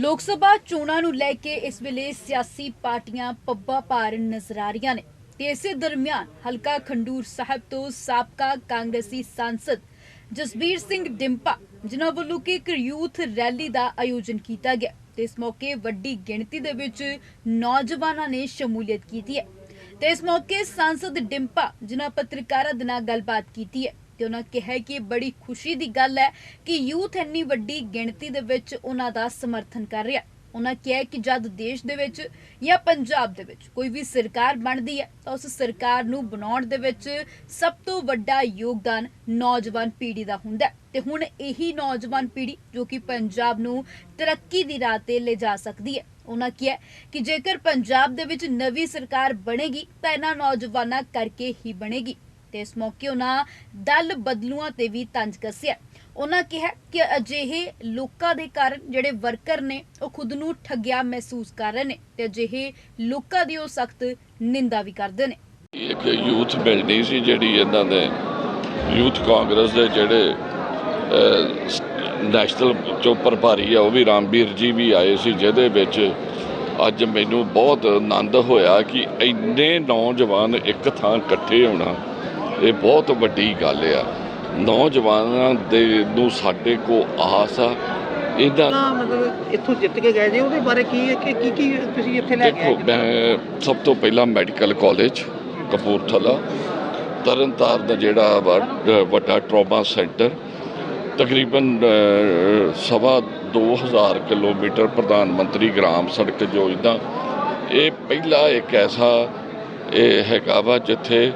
ਲੋਕ ਸਭਾ ਚੋਣਾਂ ਨੂੰ ਲੈ ਕੇ ਇਸ ਵੇਲੇ ਸਿਆਸੀ ਪਾਰਟੀਆਂ ਪੱਬਾ ਭਾਰ ਨਜ਼ਰ ਆ ਰਹੀਆਂ ਨੇ। ਤੇ ਇਸੇ ਦਰਮਿਆਨ ਹਲਕਾ ਖੰਡੂਰ ਸਾਹਿਬ ਤੋਂ ਸਾਬਕਾ ਕਾਂਗਰਸੀ ਸਾਂਸਦ ਜਸਬੀਰ ਸਿੰਘ ਡਿੰਪਾ, ਜਿਨ੍ਹਾਂ ਵੱਲੋਂ ਕਿ ਇੱਕ ਯੂਥ ਰੈਲੀ ਦਾ ਆਯੋਜਨ ਕੀਤਾ ਗਿਆ। ਤੇ ਇਸ ਮੌਕੇ ਵੱਡੀ ਗਿਣਤੀ ਦੇ ਵਿੱਚ ਨੌਜਵਾਨਾਂ ਨੇ ਸ਼ਮੂਲੀਅਤ ਕੀਤੀ ਹੈ। ਤੇ ਇਸ ਮੌਕੇ ਸਾਂਸਦ ਡਿੰਪਾ, ਜਿਨ੍ਹਾਂ ਪੱਤਰਕਾਰਾਂ ਦੇ ਨਾਲ ਗੱਲਬਾਤ ਕੀਤੀ ਹੈ। ਤੇ ਉਹਨਾਂ ਕਿਹਾ ਕਿ ਇਹ ਬੜੀ ਖੁਸ਼ੀ ਦੀ ਗੱਲ ਹੈ ਕਿ ਯੂਥ ਇੰਨੀ ਵੱਡੀ ਗਿਣਤੀ ਦੇ ਵਿੱਚ ਉਹਨਾਂ ਦਾ ਸਮਰਥਨ ਕਰ ਰਿਹਾ। ਉਹਨਾਂ ਕਿਹਾ ਕਿ ਜਦ ਦੇਸ਼ ਦੇ ਵਿੱਚ ਜਾਂ ਪੰਜਾਬ ਦੇ ਵਿੱਚ ਕੋਈ ਵੀ ਸਰਕਾਰ ਬਣਦੀ ਹੈ, ਤਾਂ ਉਸ ਸਰਕਾਰ ਨੂੰ ਬਣਾਉਣ ਦੇ ਵਿੱਚ ਸਭ ਤੋਂ ਵੱਡਾ ਯੋਗਦਾਨ ਨੌਜਵਾਨ ਪੀੜ੍ਹੀ ਦਾ ਹੁੰਦਾ ਹੈ। ਤੇ ਹੁਣ ਇਹੀ ਨੌਜਵਾਨ ਪੀੜ੍ਹੀ ਜੋ ਕਿ ਪੰਜਾਬ ਨੂੰ ਤਰੱਕੀ ਦੀ ਰਾਹ ਤੇ ਲੈ ਜਾ ਸਕਦੀ ਹੈ। ਉਹਨਾਂ ਕਿਹਾ ਕਿ ਜੇਕਰ ਪੰਜਾਬ ਦੇ ਵਿੱਚ ਨਵੀਂ ਸਰਕਾਰ ਬਣੇਗੀ, ਤਾਂ ਇਹਨਾਂ ਨੌਜਵਾਨਾਂ ਕਰਕੇ ਹੀ ਬਣੇਗੀ। ਤੇ ਇਸ ਮੌਕੇ ਉਹਨਾਂ ਦਲ ਬਦਲੂਆਂ ਤੇ ਵੀ ਤੰਜ ਕੱਸਿਆ। ਉਹਨਾਂ ਕਿਹਾ ਕਿ ਅਜਿਹੇ ਲੋਕਾਂ ਦੇ ਕਾਰਨ ਜਿਹੜੇ ਵਰਕਰ ਨੇ ਉਹ ਖੁਦ ਨੂੰ ਠੱਗਿਆ ਮਹਿਸੂਸ ਕਰ ਰਹੇ ਨੇ ਤੇ ਅਜਿਹੇ ਲੋਕਾਂ ਦੀ ਉਹ ਸਖਤ ਨਿੰਦਾ ਵੀ ਕਰਦੇ ਨੇ। ਇੱਕ ਯੂਥ ਮਿਲਣੀ ਸੀ ਜਿਹੜੀ ਇਹਨਾਂ ਦੇ ਯੂਥ ਕਾਂਗਰਸ ਦੇ ਜਿਹੜੇ ਅਹ, ਨੈਸ਼ਨਲ ਚੋਂ ਪ੍ਰਭਾਰੀ ਆ ਉਹ ਵੀ ਰਾਮਵੀਰ ਜੀ ਵੀ ਆਏ ਸੀ ਜਿਹਦੇ ਵਿੱਚ ਅੱਜ ਮੈਨੂੰ ਬਹੁਤ ਆਨੰਦ ਹੋਇਆ ਕਿ ਇੰਨੇ ਨੌਜਵਾਨ ਇੱਕ ਥਾਂ ਇਕੱਠੇ ਹੋਣਾ ਇਹ ਬਹੁਤ ਵੱਡੀ ਗੱਲ ਆ। ਨੌਜਵਾਨਾਂ ਦੇ ਨੂੰ ਸਾਡੇ ਕੋ ਆਸ ਆ। ਇਹਦਾ ਮਤਲਬ ਇੱਥੋਂ ਜਿੱਤ ਕੇ ਗਏ ਜੇ ਉਹਦੇ ਬਾਰੇ ਕੀ ਹੈ ਕਿ ਕੀ ਕੀ ਤੁਸੀਂ ਇੱਥੇ ਲੈ ਕੇ ਆਏ? ਦੇਖੋ ਮੈਂ ਸਭ ਤੋਂ ਪਹਿਲਾਂ ਮੈਡੀਕਲ ਕਾਲਜ ਕਪੂਰਥਲਾ। ਤਰਨਤਾਰਨ ਦਾ ਜਿਹੜਾ ਵੱਡਾ ਟਰਾਮਾ ਸੈਂਟਰ ਤਕਰੀਬਨ ਸਵਾ 2000 ਕਿਲੋਮੀਟਰ ਪ੍ਰਧਾਨ ਮੰਤਰੀ ਗ੍ਰਾਮ ਸੜਕ ਯੋਜਨਾ। ਇਹ ਪਹਿਲਾ ਇੱਕ ਐਸਾ ਇਹ ਹੈਗਾ ਵਾ ਜਿੱਥੇ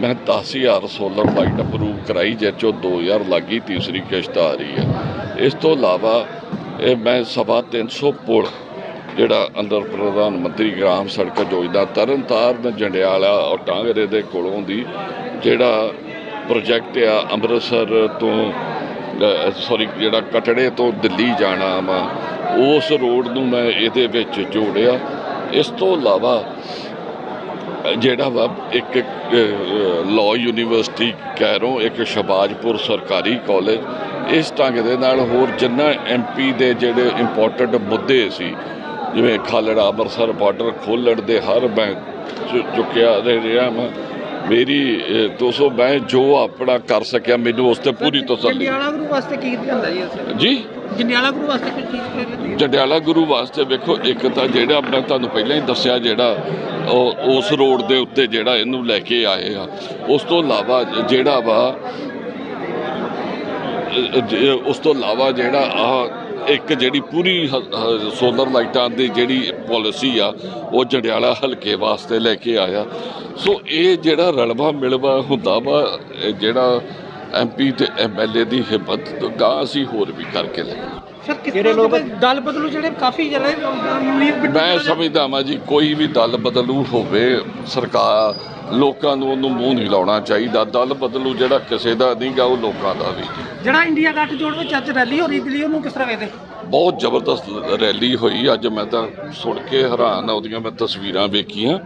ਮੈਂ 10000 ਸੋਲਰ ਲਾਈਟ ਅਪਰੂਵ ਕਰਾਈ ਜਿਸ ਚੋਂ 2000 ਲੱਗੀ, ਤੀਸਰੀ ਕਿਸ਼ਤ ਆ ਰਹੀ ਹੈ। ਇਸ ਤੋਂ ਇਲਾਵਾ ਇਹ ਮੈਂ ਸਵਾ 300 ਪੁਲ, ਜਿਹੜਾ ਅੰਦਰ ਪ੍ਰਧਾਨ ਮੰਤਰੀ ਗ੍ਰਾਮ ਸੜਕ ਯੋਜਨਾ ਤਰਨਤਾਰਨ ਜੰਡਿਆਲਾ ਔਰ ਟਾਂਗਰੇ ਦੇ ਕੋਲੋਂ ਦੀ ਜਿਹੜਾ ਪ੍ਰੋਜੈਕਟ ਆ ਅੰਮ੍ਰਿਤਸਰ ਤੋਂ ਸੌਰੀ ਜਿਹੜਾ ਕਟੜੇ ਤੋਂ ਦਿੱਲੀ ਜਾਣਾ ਵਾ, ਉਸ ਰੋਡ ਨੂੰ ਮੈਂ ਇਹਦੇ ਵਿੱਚ ਜੋੜਿਆ। ਇਸ ਤੋਂ ਇਲਾਵਾ ਜਿਹੜਾ ਵਾ ਇੱਕ ਲਾਅ ਯੂਨੀਵਰਸਿਟੀ ਕੈਰੋਂ ਇੱਕ ਸ਼ਬਾਜਪੁਰ ਸਰਕਾਰੀ ਕਾਲਜ ਇਸ ਢੰਗ ਦੇ ਨਾਲ ਹੋਰ ਜਿੰਨਾ ਐਮਪੀ ਦੇ ਜਿਹੜੇ ਇੰਪੋਰਟੈਂਟ ਮੁੱਦੇ ਸੀ ਜਿਵੇਂ ਖਾਲੜਾ ਅੰਮ੍ਰਿਤਸਰ ਬਾਰਡਰ ਖੋਲ੍ਹਣ ਦੇ ਹਰ ਮੈਂ ਚੁੱਕਿਆ ਰਹਿ ਰਿਹਾ ਮੈਂ ਮੇਰੀ ਅਹ, 200 ਮੈਂ ਜੋ ਆਪਣਾ ਕਰ ਸਕਿਆ ਮੈਨੂੰ ਉਸ ਤੇ ਪੂਰੀ ਤਸੱਲੀ। ਜੰਡਿਆਲਾ ਗੁਰੂ ਵਾਸਤੇ ਕੀ ਹੁੰਦਾ ਜੀ ਜੀ? ਜੰਡਿਆਲਾ ਗੁਰੂ ਵਾਸਤੇ ਕੋਈ ਚੀਜ਼? ਜੰਡਿਆਲਾ ਗੁਰੂ ਵਾਸਤੇ ਵੇਖੋ ਇੱਕ ਤਾਂ ਜਿਹੜਾ ਮੈਂ ਤੁਹਾਨੂੰ ਪਹਿਲਾਂ ਹੀ ਦੱਸਿਆ ਜਿਹੜਾ ਉਸ ਰੋਡ ਦੇ ਉੱਤੇ ਜਿਹੜਾ ਇਹਨੂੰ ਲੈ ਕੇ ਆਏ ਆ। ਉਸ ਤੋਂ ਇਲਾਵਾ ਜਿਹੜਾ ਵਾ ਉਸ ਤੋਂ ਇਲਾਵਾ ਜਿਹੜਾ ਆ ਇੱਕ ਜਿਹੜੀ ਪੂਰੀ ਸੋਲਰ ਲਾਈਟਾਂ ਦੀ ਜਿਹੜੀ ਪਾਲਿਸੀ ਆ, ਉਹ ਜੰਡਿਆਲਾ ਹਲਕੇ ਵਾਸਤੇ ਲੈ ਕੇ ਆਇਆ। ਸੋ ਇਹ ਜਿਹੜਾ ਰਲਵਾ ਮਿਲਵਾ ਹੁੰਦਾ ਵਾ ਜਿਹੜਾ ਐਮਪੀ ਤੇ ਐਮਐਲਏ ਦੀ ਹਿੰਮਤ ਗਾਂ ਅਸੀਂ ਹੋਰ ਵੀ ਕਰਕੇ ਲੈ ਸਰ ਕਿਹੜੇ ਲੋਕ ਦਲ ਬਦਲੂ ਜਿਹੜੇ ਕਾਫੀ ਜਿਹੜੇ ਉਮੀਦ ਮੈਂ ਸਮਝਦਾ ਵਾਂ ਜੀ ਕੋਈ ਵੀ ਦਲ ਬਦਲੂ ਹੋਵੇ ਸਰਕਾਰ ਲੋਕਾਂ ਨੂੰ ਉਹਨੂੰ ਮੂੰਹ ਨਹੀਂ ਲਾਉਣਾ ਚਾਹੀਦਾ। ਦਲ ਬਦਲੂ ਜਿਹੜਾ ਕਿਸੇ ਦਾ ਨਹੀਂਗਾ ਉਹ ਲੋਕਾਂ ਦਾ ਵੀ। ਜਿਹੜਾ ਇੰਡੀਆ ਗੱਠ ਜੋੜ ਵਿੱਚ ਅੱਜ ਰੈਲੀ ਹੋ ਰਹੀ ਦਿੱਲੀ ਉਹਨੂੰ ਕਿਸ ਤਰ੍ਹਾਂ ਵੇਖਦੇ? ਬਹੁਤ ਜ਼ਬਰਦਸਤ ਰੈਲੀ ਹੋਈ। ਅੱਜ ਮੈਂ ਤਾਂ ਸੁਣ ਕੇ ਹੈਰਾਨ ਆ ਉਹਦੀਆਂ ਮੈਂ ਤਸਵੀਰਾਂ ਵੇਖੀਆਂ।